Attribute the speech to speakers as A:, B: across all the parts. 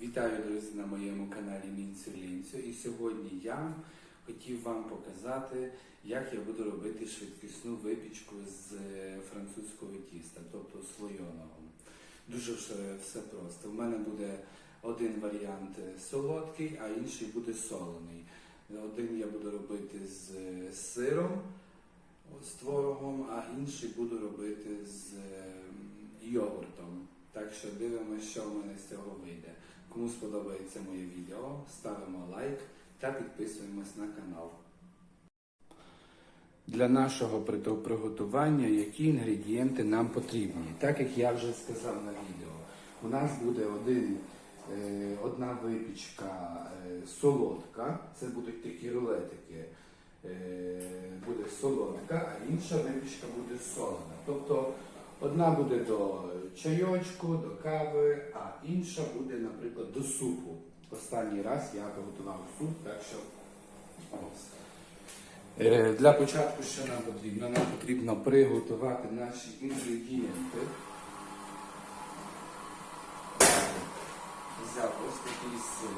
A: Вітаю, друзі, на моєму каналі Мінцю Лінцю. І сьогодні я хотів вам показати, як я буду робити швидкісну випічку з е, французького тіста, тобто слойоного. Дуже все, просто. У мене буде один варіант солодкий, а інший буде солений. Один я буду робити з е, сиром, з творогом, а інший буду робити з е, йогуртом. Так що дивимося, що в мене з цього вийде. Кому сподобається моє відео, ставимо лайк та підписуємось на канал. Для нашого приготування які інгредієнти нам потрібні? Так як я вже сказав на відео, у нас буде один, е, одна випічка е, солодка, це будуть такі рулетики. Е, буде солодка, а інша випічка буде солена. Тобто одна буде до чайочку, до кави, а інша буде, наприклад, до супу. Останній раз я приготував суп, так що ось. Е, Для початку що нам потрібно? Нам потрібно приготувати наші інгредієнти. Взяв ось такий сир,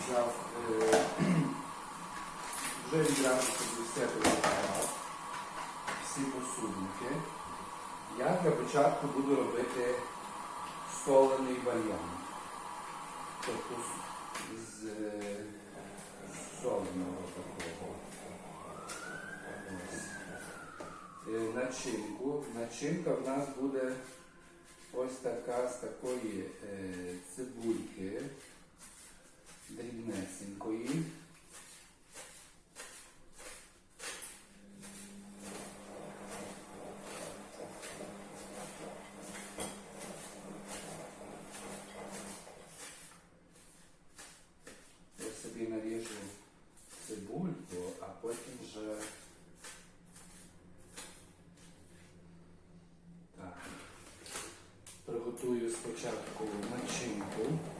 A: взяв е, вже відразу собі все приготував, всі посудники. Я для початку буду робити солений варіант. Тобто з, е, соленого такого. Е, Начинку. Начинка в нас буде ось така з такої е, цибульки дрібнесенької. Я собі наріжу цибульку, а потім вже так. Приготую спочатку начинку.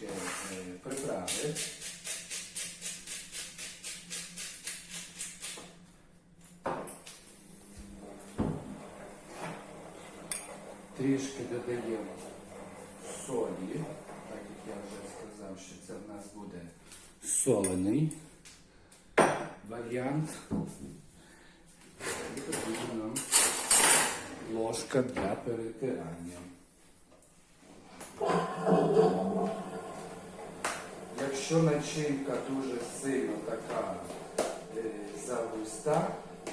A: Додаємо трішки е, приправи. Трішки додаємо солі, так як я вже сказав, що це в нас буде солений варіант. І потрібна нам ложка для перетирання. Якщо начинка дуже сильно така е, загуста,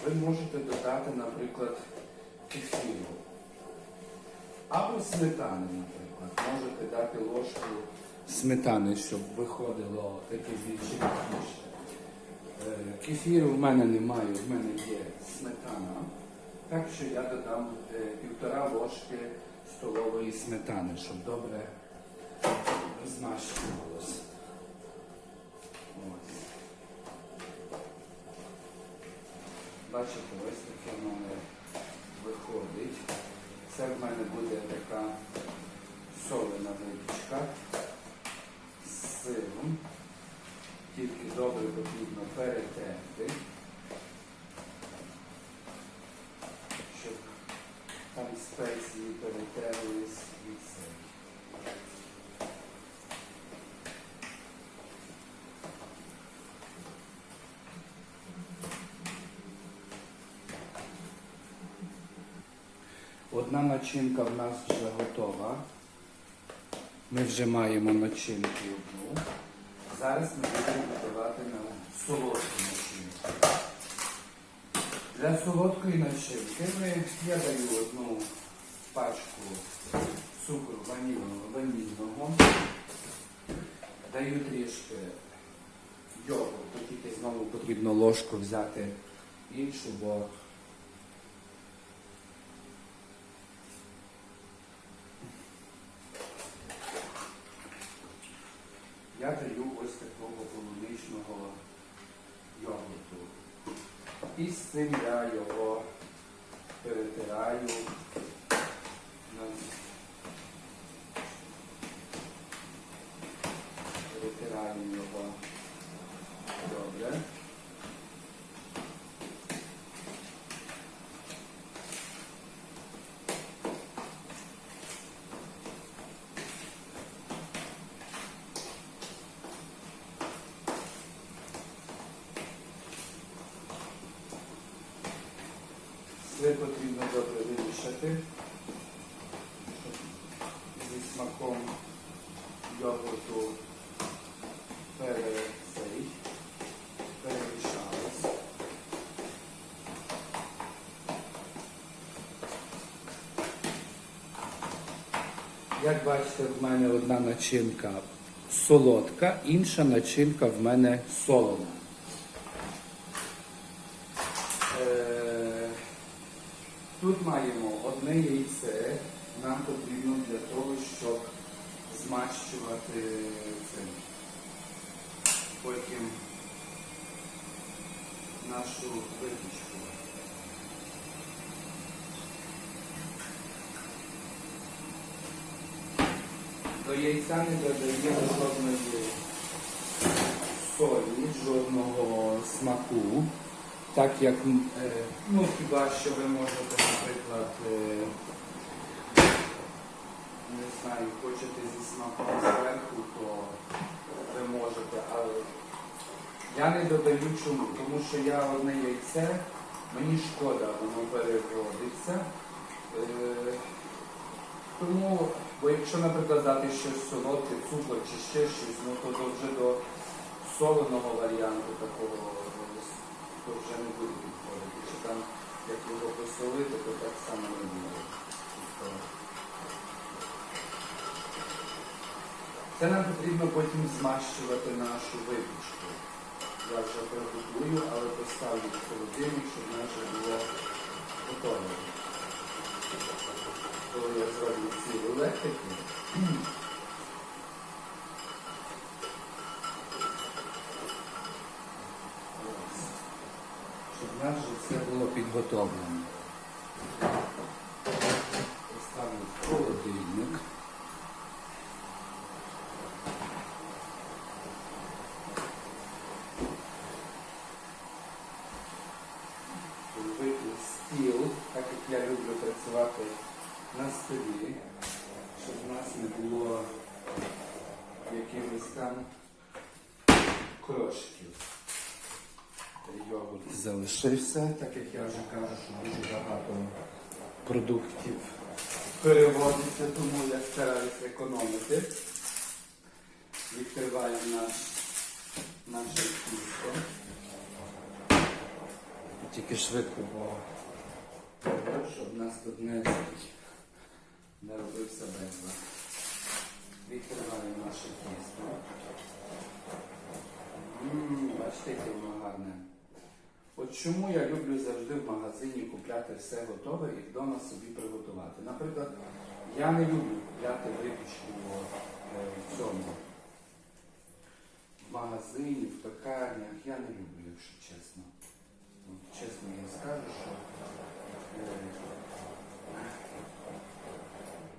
A: ви можете додати, наприклад, кефіру. Або сметани, наприклад. Можете дати ложку сметани, щоб виходило таке більше. Е, Кефіру в мене немає, в мене є сметана. Так що я додам е, півтора ложки столової сметани, щоб добре Бачите, ось таке в мене виходить. Це в мене буде така солена випічка з сиром. Тільки добре потрібно перетерти, щоб там спеції перетерлись і все. Одна начинка в нас вже готова. Ми вже маємо начинку одну. Зараз ми будемо готувати на солодку начинку. Для солодкої начинки ми, я даю одну пачку цукру ванільного. Даю трішки йогурту, тільки знову потрібно ложку взяти іншу, бо такого полуничного йогурту. І з цим я його перетираю. Все потрібно добре вимішати, щоб зі смаком йогурту перецей, перемішалось. Як бачите, в мене одна начинка солодка, інша начинка в мене солона. Е, Тут маємо одне яйце. Нам потрібно для того, щоб змащувати цим. Потім нашу випічку. До яйця не додаємо жодної солі, жодного смаку. Так як, е, ну хіба що ви можете, наприклад, е, не знаю, хочете зі смаком зверху, то ви можете, але я не додаю чому, тому що я одне яйце, мені шкода, воно переводиться. Е, тому, бо якщо, наприклад, дати щось солодке, цукор чи ще щось, ну то, вже до соленого варіанту такого то вже не буде підходити. Чи там як його посолити, то так само не буде. Це нам потрібно потім змащувати нашу випічку. Я вже приготую, але поставлю в холодильник, щоб наше було готове. Коли я зроблю ці ось, щоб в нас же все було підготовлено. Поставлю в холодильник. Зробити стіл, так як я люблю працювати на столі, щоб в нас не було якихось там крошків. Йогурт залишився, так як я вже кажу, що дуже багато продуктів переводиться, тому я стараюся економити. Відкриваємо наш, наше тісто. Тільки швидко, бо щоб нас тут не, не робився безлад. Відкриваємо наше тісто. Бачите, яке воно гарне. От чому я люблю завжди в магазині купляти все готове і вдома собі приготувати. Наприклад, я не люблю купляти випічку е, в цьому. В магазині, в пекарнях. Я не люблю, якщо чесно. Чесно я скажу, що е,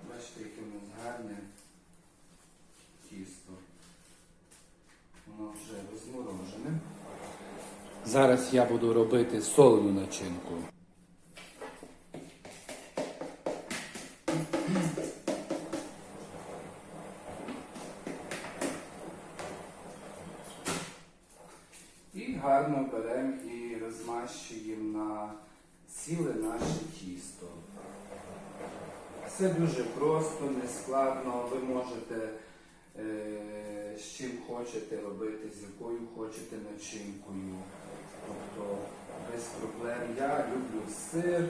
A: бачите, яке в нас гарне тісто. Воно вже розморожене. Зараз я буду робити солену начинку. І гарно беремо і розмащуємо на ціле наше тісто. Все дуже просто, нескладно. Ви можете е, з чим хочете робити, з якою хочете начинкою. Тобто без проблем. Я люблю сир,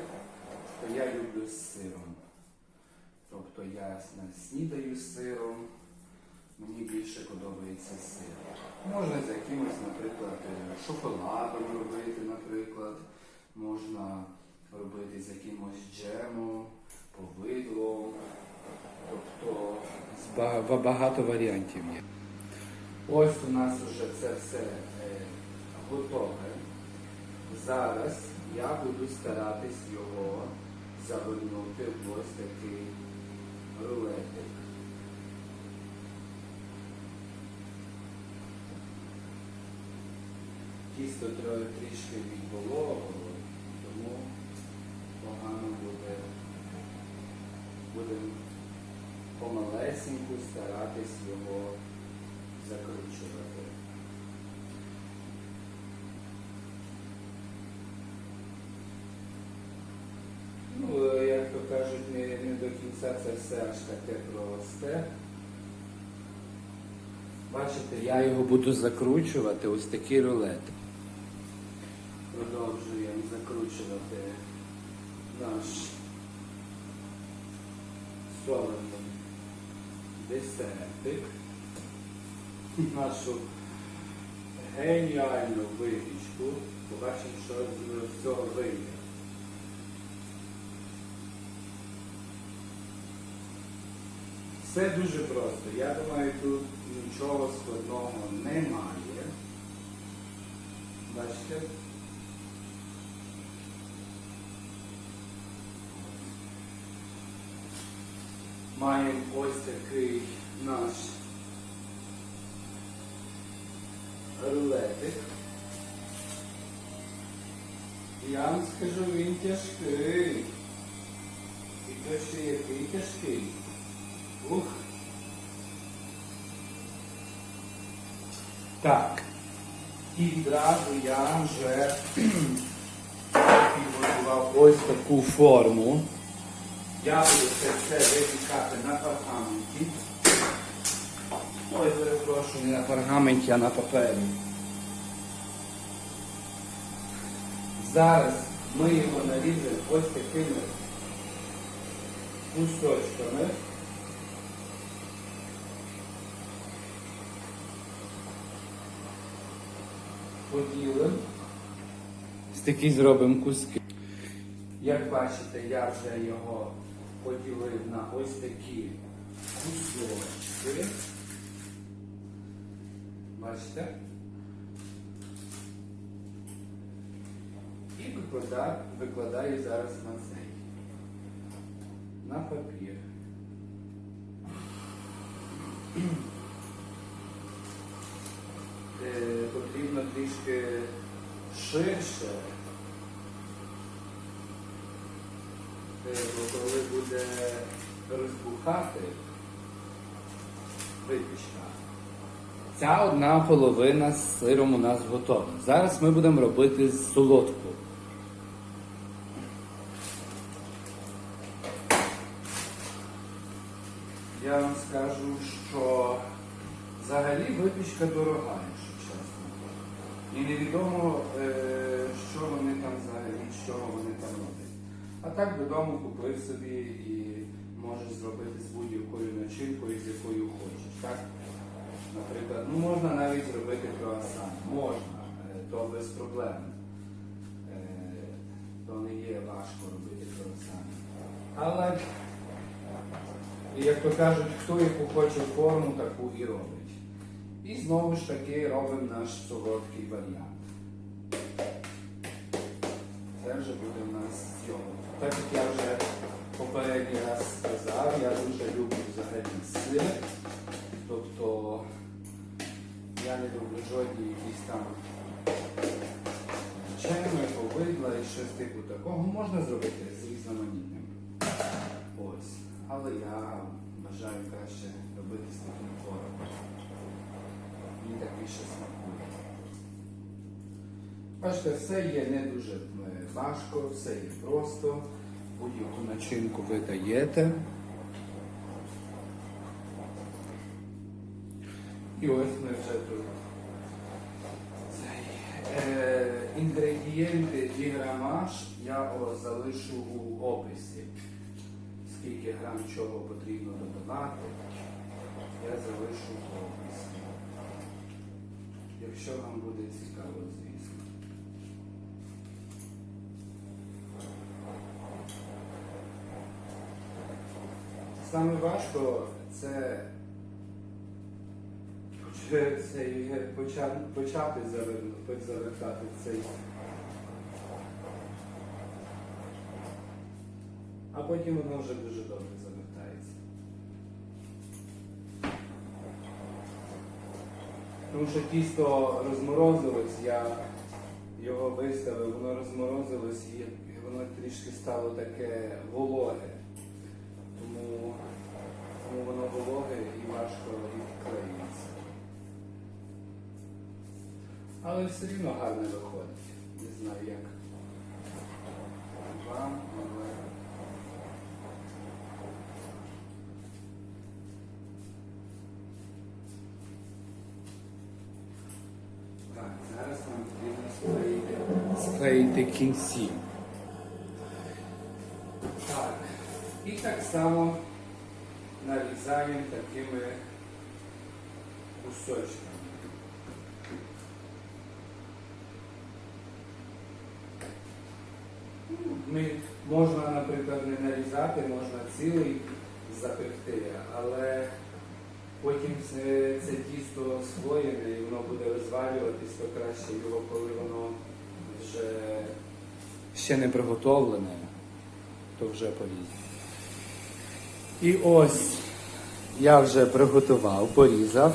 A: то я люблю з сиром. Тобто я снідаю сиром, мені більше подобається сир. Можна з якимось, наприклад, е, шоколадом робити, наприклад. Можна робити з якимось джемом, повидлом. Тобто ба- багато варіантів є. Ось у нас вже це все е, готове. Зараз я буду старатись його завернути в ось такий рулетик. Тісто треба трішки відвологого, тому погано буде. Будемо помалесеньку старатись його закручувати. Ну, е, як то кажуть, не, не до кінця це все аж таке просте. Бачите, я його буду закручувати, ось такий рулет. Продовжуємо закручувати наш солений десертик, нашу геніальну випічку. Побачимо, що з цього вийде. Все дуже просто. Я думаю, тут нічого складного немає. Бачите? Маємо ось такий наш рулетик. Я вам скажу, він тяжкий. І то ще який тяжкий. Ух. Так. І відразу я вже підготував ось таку форму. Я буду це все випікати на паргаменті. Ой, перепрошую, не на паргаменті, а на папері. Зараз ми його нарізаємо ось такими кусочками. Поділимо. Ось такі зробимо куски. Як бачите, я вже його поділив на ось такі кусочки. Бачите? І викладаю, викладаю зараз на цей. На папір. Е, потрібно трішки ширше. Е, Бо коли буде розбухати випічка, ця одна половина з сиром у нас готова. Зараз ми будемо робити солодку. Я вам скажу, що взагалі випічка дорога, якщо чесно. І невідомо, е, що вони там взагалі, чого вони там роблять. А так додому купив собі і можеш зробити з будь-якою начинкою, з якою хочеш. Так? Наприклад, ну можна навіть зробити круасан. Можна, е, то без проблем. Е, То не є важко робити круасан. Але, як то кажуть, хто яку хоче форму, таку і робить. І знову ж таки робимо наш солодкий варіант. Це вже буде в нас з йогуртом. Так як я вже попередній раз сказав, я дуже люблю взагалі сир. Тобто я не люблю жодні якісь там чеми, повидла і щось типу такого. Можна зробити з різноманітним. Ось. Але я бажаю краще робити з таким твором. Мені так більше смакує. Бачите, все є не дуже е, важко, все є просто. Будь-яку начинку ви даєте. І ось ми вже тут. Е, інгредієнти і грамаж я залишу у описі. Скільки грам чого потрібно додавати, я залишу в описі. Якщо вам буде цікаво, звісно. Саме важко це цей, почати завертати цей. А потім воно вже дуже добре завертається. Тому що тісто розморозилось, я його виставив, воно розморозилось і воно трішки стало таке вологе. Тому, тому воно вологе і важко відклеїться. Але все рівно гарно виходить. Не знаю як вам. Так, зараз нам потрібно склеїти, склеїти кінці. Так. І так само нарізаємо такими кусочками. Ми, можна, наприклад, не нарізати, можна цілий запекти, але потім це, це тісто слоєне і воно буде розвалюватись, то краще його, коли воно вже ще не приготовлене, то вже порізати. І ось я вже приготував, порізав.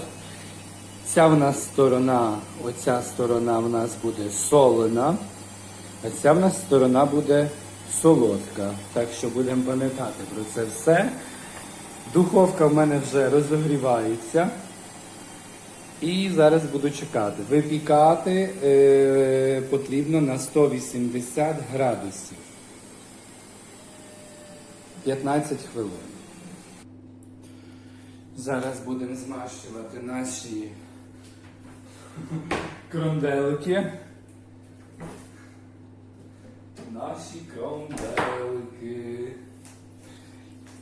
A: Ця в нас сторона, оця сторона в нас буде солена, а ця в нас сторона буде солодка. Так що будемо пам'ятати про це все. Духовка в мене вже розогрівається. І зараз буду чекати. Випікати е, потрібно на 180 градусів. 15 хвилин. Зараз будемо змащувати наші кронделики. Наші кронделики.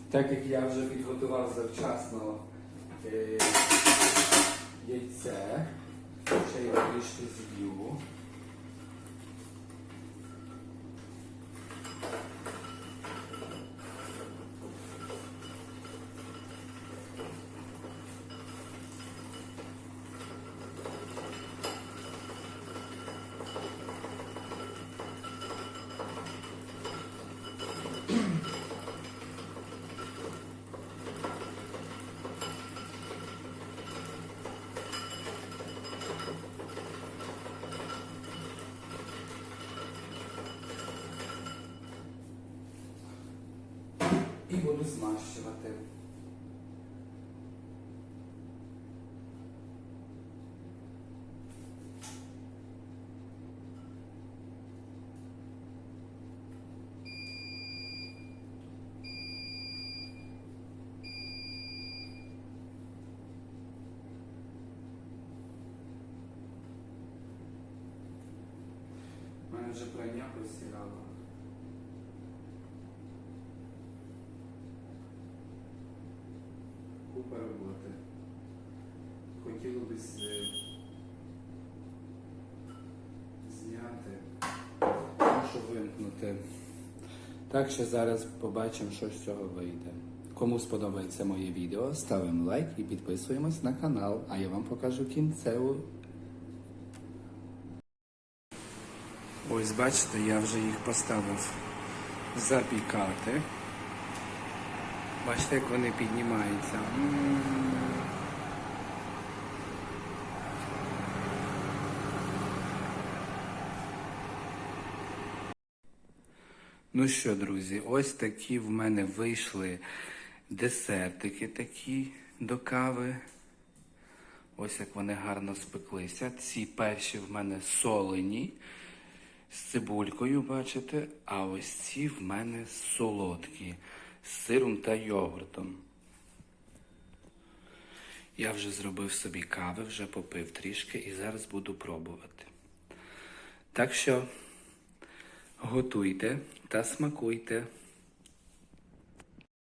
A: Так як я вже підготував завчасно е, яйце, ще я трішки зб'ю. Буду змащувати. Вже прання посірало. Купа роботи. Хотіло б зняти, мушу вимкнути. Так що зараз побачимо, що з цього вийде. Кому сподобається моє відео, ставимо лайк і підписуємось на канал, а я вам покажу кінцеву. Ось бачите, я вже їх поставив запікати. Бачите, як вони піднімаються. Ну що, друзі, ось такі в мене вийшли десертики такі до кави. Ось як вони гарно спеклися. Ці перші в мене солені з цибулькою, бачите, а ось ці в мене солодкі з сиром та йогуртом. Я вже зробив собі кави, вже попив трішки і зараз буду пробувати. Так що готуйте та смакуйте.